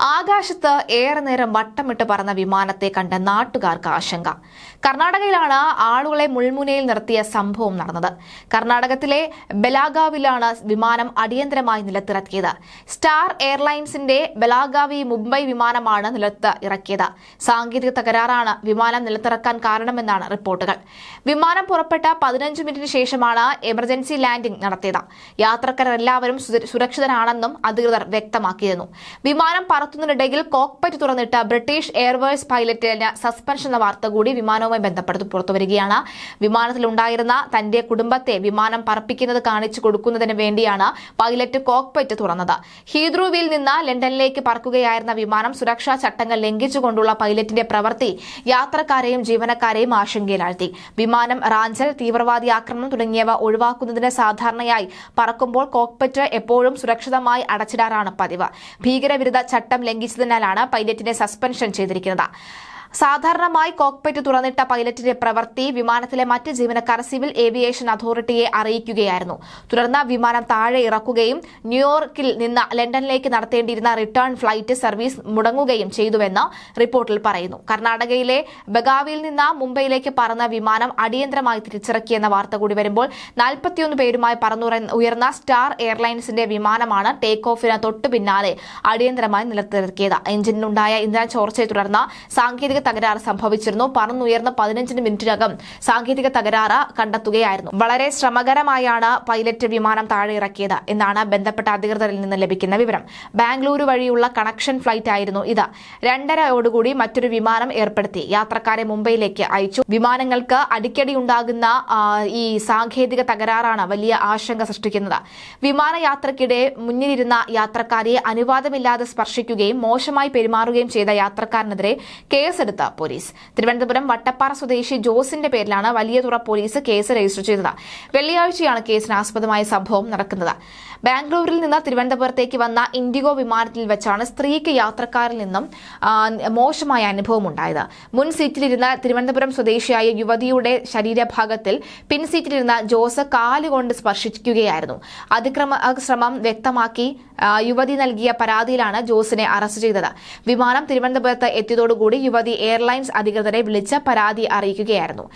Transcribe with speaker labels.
Speaker 1: ആകാശത്ത് ഏറെ നേരം വട്ടമിട്ട് പറന്ന വിമാനത്തെ കണ്ട നാട്ടുകാർക്ക് ആശങ്ക. കർണാടകയിലാണ് ആളുകളെ മുൾമുനയിൽ നിർത്തിയ സംഭവം നടന്നത്. കർണാടകത്തിലെ ബലാഗാവിലാണ് വിമാനം അടിയന്തരമായി നിലത്തിറക്കിയത്. സ്റ്റാർ എയർലൈൻസിന്റെ ബലാഗാവി മുംബൈ വിമാനമാണ് നിലത്ത് ഇറക്കിയത്. സാങ്കേതിക തകരാറാണ് വിമാനം നിലത്തിറക്കാൻ കാരണമെന്നാണ് റിപ്പോർട്ടുകൾ. വിമാനം പുറപ്പെട്ട പതിനഞ്ച് മിനിറ്റിന് ശേഷമാണ് എമർജൻസി ലാൻഡിംഗ് നടത്തിയത്. യാത്രക്കാരെല്ലാവരും സുര- സുരക്ഷിതരാണെന്നും അധികൃതർ വ്യക്തമാക്കിയിരുന്നു. വിമാനം പറത്തുന്നതിനിടയിൽ കോക്പറ്റ് തുറന്നിട്ട് ബ്രിട്ടീഷ് എയർവേസ് പൈലറ്റിന് സസ്പെൻഷൻ എന്ന വാർത്ത കൂടി വിമാനവുമായി ബന്ധപ്പെട്ട് പുറത്തുവരികയാണ്. വിമാനത്തിലുണ്ടായിരുന്ന തന്റെ കുടുംബത്തെ വിമാനം പറപ്പിക്കുന്നത് കാണിച്ചു കൊടുക്കുന്നതിന് വേണ്ടിയാണ് പൈലറ്റ് കോക്പറ്റ് തുറന്നത്. ഹീദ്രൂവിൽ നിന്ന് ലണ്ടനിലേക്ക് പറക്കുകയായിരുന്ന വിമാനം സുരക്ഷാ ചട്ടങ്ങൾ ലംഘിച്ചുകൊണ്ടുള്ള പൈലറ്റിന്റെ പ്രവൃത്തി യാത്രക്കാരെയും ജീവനക്കാരെയും ആശങ്കയിലാഴ്ത്തി. വിമാനം റാഞ്ചൽ തീവ്രവാദി ആക്രമണം തുടങ്ങിയവ ഒഴിവാക്കുന്നതിന് സാധാരണയായി പറക്കുമ്പോൾ കോക്പറ്റ് എപ്പോഴും സുരക്ഷിതമായി അടച്ചിടാറാണ് പതിവ്. ഭീകരവിരുദ്ധ ചട്ടം ലംഘിച്ചതിനാലാണ് പൈലറ്റിനെ സസ്പെൻഷൻ ചെയ്തിരിക്കുന്നത്. സാധാരണമായി കോക്പെറ്റ് തുറന്നിട്ട പൈലറ്റിന്റെ പ്രവൃത്തി വിമാനത്തിലെ മറ്റ് ജീവനക്കാർ സിവിൽ ഏവിയേഷൻ അതോറിറ്റിയെ അറിയിക്കുകയായിരുന്നു. തുടർന്ന് വിമാനം താഴെ ഇറക്കുകയും ന്യൂയോർക്കിൽ നിന്ന് ലണ്ടനിലേക്ക് നടത്തേണ്ടിയിരുന്ന റിട്ടേൺ ഫ്ലൈറ്റ് സർവീസ് മുടങ്ങുകയും ചെയ്തുവെന്ന് റിപ്പോർട്ടിൽ പറയുന്നു. കർണാടകയിലെ ബഗാവിയിൽ നിന്ന് മുംബൈയിലേക്ക് പറന്ന വിമാനം അടിയന്തരമായി തിരിച്ചിറക്കിയെന്ന വാർത്ത കൂടി വരുമ്പോൾ നാൽപ്പത്തിയൊന്ന് പേരുമായി പറന്നുറ- ഉയർന്ന സ്റ്റാർ എയർലൈൻസിന്റെ വിമാനമാണ് ടേക്ക് ഓഫിന് തൊട്ടു പിന്നാലെ അടിയന്തരമായി നിലത്തിറക്കിയത്. എഞ്ചിനിലുണ്ടായ ഇന്ധന ചോർച്ചയെ തുടർന്ന് സാങ്കേതിക തകരാറ് സംഭവിച്ചിരുന്നു. പറന്നുയർന്ന പതിനഞ്ചിന് മിനിറ്റിനകം സാങ്കേതിക തകരാറ് കണ്ടെത്തുകയായിരുന്നു. വളരെ ശ്രമകരമായാണ് പൈലറ്റ് വിമാനം താഴെ ഇറക്കിയത് എന്നാണ് ബന്ധപ്പെട്ട അധികൃതരിൽ നിന്ന് ലഭിക്കുന്ന വിവരം. ബാംഗ്ലൂരു വഴിയുള്ള കണക്ഷൻ ഫ്ലൈറ്റ് ആയിരുന്നു ഇത്. രണ്ടരയോടുകൂടി മറ്റൊരു വിമാനം ഏർപ്പെടുത്തി. യാത്രക്കാരെ മുംബൈയിലേക്ക് അയച്ചു. വിമാനങ്ങൾക്ക് അടിക്കടി ഉണ്ടാകുന്ന ഈ സാങ്കേതിക തകരാറാണ് വലിയ ആശങ്ക സൃഷ്ടിക്കുന്നത്. വിമാനയാത്രക്കിടെ മുന്നിലിരുന്ന യാത്രക്കാരെ അനുവാദമില്ലാതെ സ്പർശിക്കുകയും മോശമായി പെരുമാറുകയും ചെയ്ത യാത്രക്കാരനെതിരെ കേസെടുത്ത പോലീസ്. തിരുവനന്തപുരം വട്ടപ്പാറ സ്വദേശി ജോസിന്റെ പേരിലാണ് വലിയതുറ പോലീസ് കേസ് രജിസ്റ്റർ ചെയ്തത്. വെള്ളിയാഴ്ചയാണ് കേസിന് ആസ്പദമായ സംഭവം നടക്കുന്നത്. ബാംഗ്ലൂരിൽ നിന്ന് തിരുവനന്തപുരത്തേക്ക് വന്ന ഇൻഡിഗോ വിമാനത്തിൽ വെച്ചാണ് സ്ത്രീക്ക് യാത്രക്കാരിൽ നിന്നും മോശമായ അനുഭവം ഉണ്ടായത്. മുൻ സീറ്റിലിരുന്ന തിരുവനന്തപുരം സ്വദേശിയായ യുവതിയുടെ ശരീരഭാഗത്തിൽ പിൻ സീറ്റിലിരുന്ന ജോസ് കാലുകൊണ്ട് സ്പർശിക്കുകയായിരുന്നു. അതിക്രമ ശ്രമം വ്യക്തമാക്കി യുവതി നൽകിയ പരാതിയിലാണ് ജോസിനെ അറസ്റ്റ് ചെയ്തത്. വിമാനം തിരുവനന്തപുരത്ത് എത്തിയതോടുകൂടി യുവതി എയർലൈൻസ് അധികൃതരെ വിളിച്ച് പരാതി അറിയിക്കുകയായിരുന്നു.